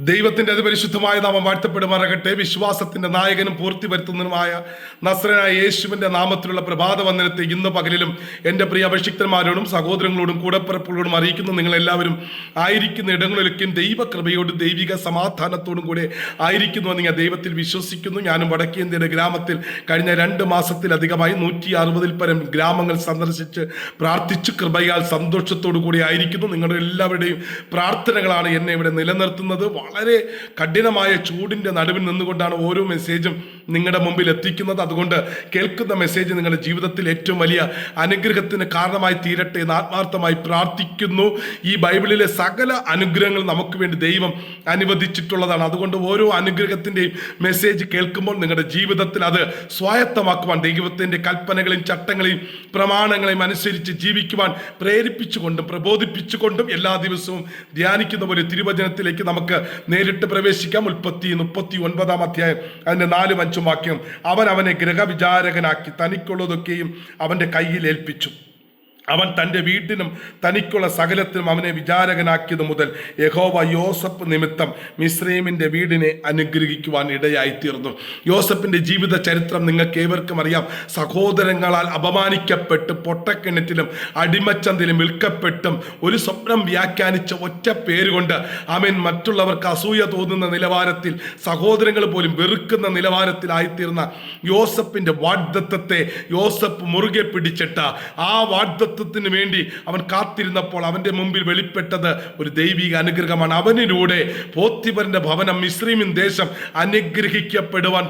ദൈവത്തിന്റെ അതിപരിശുദ്ധമായ നാമം വാഴ്ത്തപ്പെടുമാറാകട്ടെ. വിശ്വാസത്തിന്റെ നായകനും പൂർത്തി വരുത്തുന്നതുമായ നസ്രനായ യേശുവിന്റെ നാമത്തിലുള്ള പ്രഭാത വന്ദനത്തെ ഇന്ന് പകലിലും എന്റെ പ്രിയ അഭിഷിക്തന്മാരോടും സഹോദരങ്ങളോടും കൂടപ്പിറപ്പുകളോടും അറിയിക്കുന്ന നിങ്ങൾ എല്ലാവരും ആയിരിക്കുന്ന ഇടങ്ങളിലൊക്കെയും ദൈവകൃപയോടും ദൈവിക സമാധാനത്തോടും കൂടെ ആയിരിക്കുന്നു എന്ന് ഞാൻ ദൈവത്തിൽ വിശ്വസിക്കുന്നു. ഞാനും വടക്കേന്ത്യയുടെ ഗ്രാമത്തിൽ കഴിഞ്ഞ രണ്ട് മാസത്തിലധികമായി നൂറ്റി അറുപതിൽ പരം ഗ്രാമങ്ങൾ സന്ദർശിച്ച് പ്രാർത്ഥിച്ചു കൃപയാൽ സന്തോഷത്തോടു കൂടി ആയിരിക്കുന്നു. നിങ്ങളുടെ എല്ലാവരുടെയും പ്രാർത്ഥനകളാണ് എന്നെ ഇവിടെ നിലനിർത്തുന്നത്. വളരെ കഠിനമായ ചൂടിന്റെ നടുവിൽ നിന്നുകൊണ്ടാണ് ഓരോ മെസ്സേജും നിങ്ങളുടെ മുമ്പിൽ എത്തിക്കുന്നത് അതുകൊണ്ട് കേൾക്കുന്ന മെസ്സേജ് നിങ്ങളുടെ ജീവിതത്തിൽ ഏറ്റവും വലിയ അനുഗ്രഹത്തിന് കാരണമായി തീരട്ടെ എന്ന് ആത്മാർത്ഥമായി പ്രാർത്ഥിക്കുന്നു. ഈ ബൈബിളിലെ സകല അനുഗ്രഹങ്ങൾ നമുക്ക് വേണ്ടി ദൈവം അനുവദിച്ചിട്ടുള്ളതാണ്. അതുകൊണ്ട് ഓരോ അനുഗ്രഹത്തിന്റെയും മെസ്സേജ് കേൾക്കുമ്പോൾ നിങ്ങളുടെ ജീവിതത്തിൽ അത് സ്വായത്തമാക്കുവാൻ ദൈവത്തിന്റെ കൽപ്പനകളെയും ചട്ടങ്ങളെയും പ്രമാണങ്ങളെയും അനുസരിച്ച് ജീവിക്കുവാൻ പ്രേരിപ്പിച്ചുകൊണ്ടും പ്രബോധിപ്പിച്ചുകൊണ്ടും എല്ലാ ദിവസവും ധ്യാനിക്കുന്ന പോലെ തിരുവചനത്തിലേക്ക് നമുക്ക് നേരിട്ട് പ്രവേശിക്കാം. മുൽപ്പത്തി മുപ്പത്തി ഒൻപതാം അധ്യായം അതിന്റെ നാലും അഞ്ചും വാക്യം അവൻ അവനെ ഗ്രഹവിചാരകനാക്കി തനിക്കുള്ളതൊക്കെയും അവന്റെ കയ്യിൽ ഏൽപ്പിച്ചു. അവൻ തന്റെ വീട്ടിനും തനിക്കുള്ള സകലത്തിനും അവനെ വിചാരകനാക്കിയത് മുതൽ യഹോവ യോസഫ് നിമിത്തം മിശ്രൈമിന്റെ വീടിനെ അനുഗ്രഹിക്കുവാൻ ഇടയായിത്തീർന്നു. യോസഫിന്റെ ജീവിത ചരിത്രം നിങ്ങൾക്ക് ഏവർക്കും അറിയാം. സഹോദരങ്ങളാൽ അപമാനിക്കപ്പെട്ട് പൊട്ടക്കിണറ്റിലും അടിമച്ചന്തിലും വിൽക്കപ്പെട്ടും ഒരു സ്വപ്നം വ്യാഖ്യാനിച്ച ഒറ്റ പേരുകൊണ്ട് അവൻ മറ്റുള്ളവർക്ക് അസൂയ തോന്നുന്ന നിലവാരത്തിൽ സഹോദരങ്ങൾ പോലും വെറുക്കുന്ന നിലവാരത്തിലായിത്തീർന്ന യോസഫിന്റെ വാഗ്ദത്വത്തെ യോസഫ് മുറുകെ പിടിച്ചിട്ട് ആ വാഗ്ദത്വ തത്വത്തിന് വേണ്ടി അവൻ കാത്തിരുന്നപ്പോൾ അവന്റെ മുമ്പിൽ വെളിപ്പെട്ടത് ഒരു ദൈവിക അനുഗ്രഹമാണ്. അവനിലൂടെ പോത്തിപരന്റെ ഭവനം മിശ്രീമിൻ ദേശം അനുഗ്രഹിക്കപ്പെടുവാൻ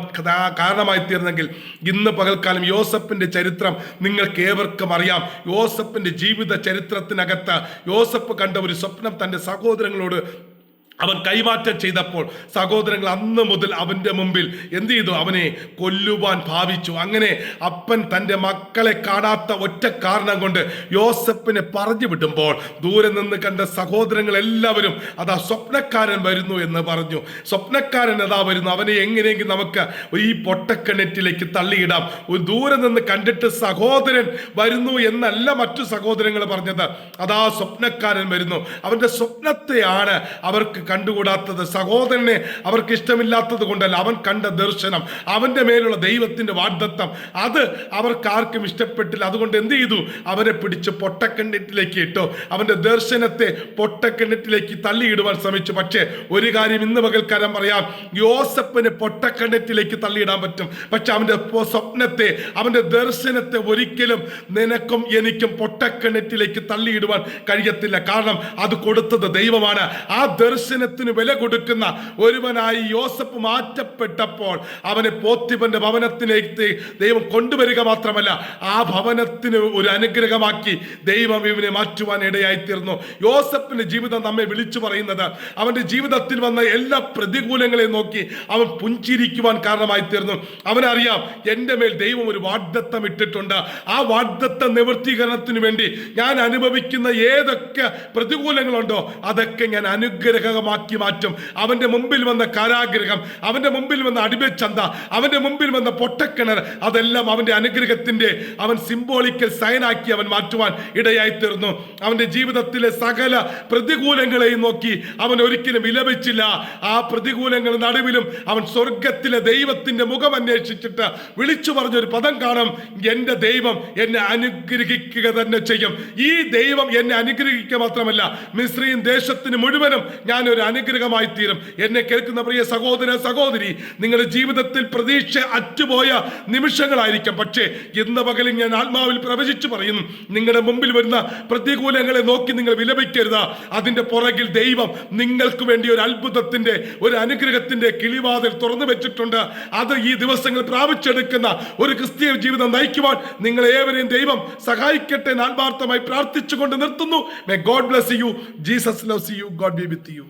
കാരണമായി തീർന്നെങ്കിൽ ഇന്ന് പകൽക്കാലം യോസഫിന്റെ ചരിത്രം നിങ്ങൾക്ക് ഏവർക്കും അറിയാം. യോസഫിന്റെ ജീവിത ചരിത്രത്തിനകത്ത് യോസഫ് കണ്ട ഒരു സ്വപ്നം തന്റെ സഹോദരങ്ങളോട് അവൻ കൈമാറ്റം ചെയ്തപ്പോൾ സഹോദരങ്ങൾ അന്ന് മുതൽ അവന്റെ മുമ്പിൽ എന്ത് ചെയ്തു? അവനെ കൊല്ലുവാൻ ഭാവിച്ചു. അങ്ങനെ അപ്പൻ തന്റെ മക്കളെ കാണാത്ത ഒറ്റ കാരണം കൊണ്ട് യോസഫിനെ പറഞ്ഞു വിടുമ്പോൾ ദൂരെ നിന്ന് കണ്ട സഹോദരങ്ങൾ എല്ലാവരും അതാ സ്വപ്നക്കാരൻ വരുന്നു എന്ന് പറഞ്ഞു. സ്വപ്നക്കാരൻ അതാ വരുന്നു. അവനെ എങ്ങനെയെങ്കിലും നമുക്ക് ഈ പൊട്ടക്കിണറ്റിലേക്ക് തള്ളിയിടാം. ഒരു ദൂരെ നിന്ന് കണ്ടിട്ട് സഹോദരൻ വരുന്നു എന്നല്ല മറ്റു സഹോദരങ്ങൾ പറഞ്ഞത്. അതാ സ്വപ്നക്കാരൻ വരുന്നു. അവന്റെ സ്വപ്നത്തെയാണ് അവർക്ക് കണ്ടുകൂടാത്തത്. സഹോദരനെ അവർക്ക് ഇഷ്ടമില്ലാത്തത് കൊണ്ടല്ല. അവൻ കണ്ട ദർശനം അവന്റെ മേലുള്ള ദൈവത്തിന്റെ വാഗ്ദത്തം അത് അവർക്ക് ആർക്കും ഇഷ്ടപ്പെട്ടില്ല. അതുകൊണ്ട് എന്ത് ചെയ്തു? അവരെ പിടിച്ച് പൊട്ടക്കിണറ്റിലേക്ക് ഇട്ടു. അവന്റെ ദർശനത്തെ പൊട്ടക്കിണറ്റിലേക്ക് തള്ളിയിടുവാൻ ശ്രമിച്ചു. പക്ഷേ ഒരു കാര്യം ഇന്ന് പകൽക്കാലം പറയാം യോസപ്പിന് പൊട്ടക്കിണറ്റിലേക്ക് തള്ളിയിടാൻ പറ്റും. പക്ഷെ അവന്റെ സ്വപ്നത്തെ അവന്റെ ദർശനത്തെ ഒരിക്കലും നിനക്കും എനിക്കും പൊട്ടക്കിണറ്റിലേക്ക് തള്ളിയിടുവാൻ കഴിയത്തില്ല. കാരണം അത് കൊടുത്തത് ദൈവമാണ്. ആ ദർശനത്തിന് വില കൊടുക്കുന്ന ഒരുവനായി യോസഫ് മാറ്റപ്പെട്ടപ്പോൾ അവനെ പോത്തിപ്പന്റെ ഭവനത്തിലേക്ക് ദൈവം കൊണ്ടുവരിക മാത്രമല്ല ആ ഭവനത്തിന് ഒരു അനുഗ്രഹമാക്കി ദൈവം ഇവനെ മാറ്റുവാൻ ഇടയായിത്തീർന്നു. യോസഫിന്റെ ജീവിതം നമ്മെ വിളിച്ചു പറയുന്നത് അവന്റെ ജീവിതത്തിൽ വന്ന എല്ലാ പ്രതികൂലങ്ങളെയും നോക്കി അവൻ പുഞ്ചിരിക്കുവാൻ കാരണമായി തീർന്നു അവനറിയാം എന്റെ മേൽ ദൈവം ഒരു വാഗ്ദത്തം ഇട്ടിട്ടുണ്ട്. ആ വാഗ്ദത്ത നിവൃത്തീകരണത്തിന് വേണ്ടി ഞാൻ അനുഭവിക്കുന്ന ഏതൊക്കെ പ്രതികൂലങ്ങളുണ്ടോ അതൊക്കെ ഞാൻ അനുഗ്രഹമാക്കി മാറ്റും. അവന്റെ മുമ്പിൽ വന്ന കാരാഗ്രഹം അവന്റെ മുമ്പിൽ വന്ന അടിമച്ചന്ത അവന്റെ മുമ്പിൽ വന്ന പൊട്ടക്കിണർ അതെല്ലാം അവന്റെ അനുഗ്രഹത്തിന്റെ അവൻ സിംബോളിക്കൽ സൈനാക്കി അവൻ മാറ്റുവാൻ ഇടയായിത്തീർന്നു. അവന്റെ ജീവിതത്തിലെ സകല പ്രതികൂലങ്ങളെയും നോക്കി അവൻ ഒരിക്കലും വിലപിച്ചില്ല. ആ പ്രതികൂലങ്ങൾ നടുവിലും അവൻ സ്വർഗത്തിലെ ദൈവത്തിന്റെ മുഖം അന്വേഷിച്ചിട്ട് വിളിച്ചു പറഞ്ഞൊരു പദം കാണും. എന്റെ ദൈവം എന്നെ അനുഗ്രഹിക്കുക തന്നെ ചെയ്യും. ഈ ദൈവം എന്നെ അനുഗ്രഹിക്കുക മാത്രമല്ല മിശ്രീൻ ദേശത്തിന് മുഴുവനും ഞാൻ ഒരു അനുഗ്രഹമായി തീരും. എന്നെ കേൾക്കുന്ന പ്രിയ സഹോദര സഹോദരി നിങ്ങളുടെ ജീവിതത്തിൽ പ്രതീക്ഷ അറ്റുപോയ നിമിഷങ്ങളായിരിക്കാം. പക്ഷേ ഇന്ന് പകലിൽ ഞാൻ ആത്മാവിൽ പ്രവചിച്ചു പറയുന്നു നിങ്ങളുടെ മുമ്പിൽ വരുന്ന പ്രതികൂലങ്ങളെ നോക്കി നിങ്ങൾ വിലപിക്കരുത്. അതിന്റെ പുറകിൽ ദൈവം നിങ്ങൾക്ക് വേണ്ടി ഒരു അത്ഭുതത്തിന്റെ ഒരു അനുഗ്രഹത്തിന്റെ കിളിവാതിൽ തുറന്നു വെച്ചിട്ടുണ്ട്. അത് ഈ ദിവസങ്ങൾ പ്രാപിച്ചെടുക്കുന്ന ഒരു ക്രിസ്തീയ ജീവിതം നയിക്കുവാൻ നിങ്ങൾ ഏവരെയും ദൈവം സഹായിക്കട്ടെ എന്ന് ആത്മാർത്ഥമായി പ്രാർത്ഥിച്ചുകൊണ്ട് നിർത്തുന്നു. May God bless you Jesus loves you God be with you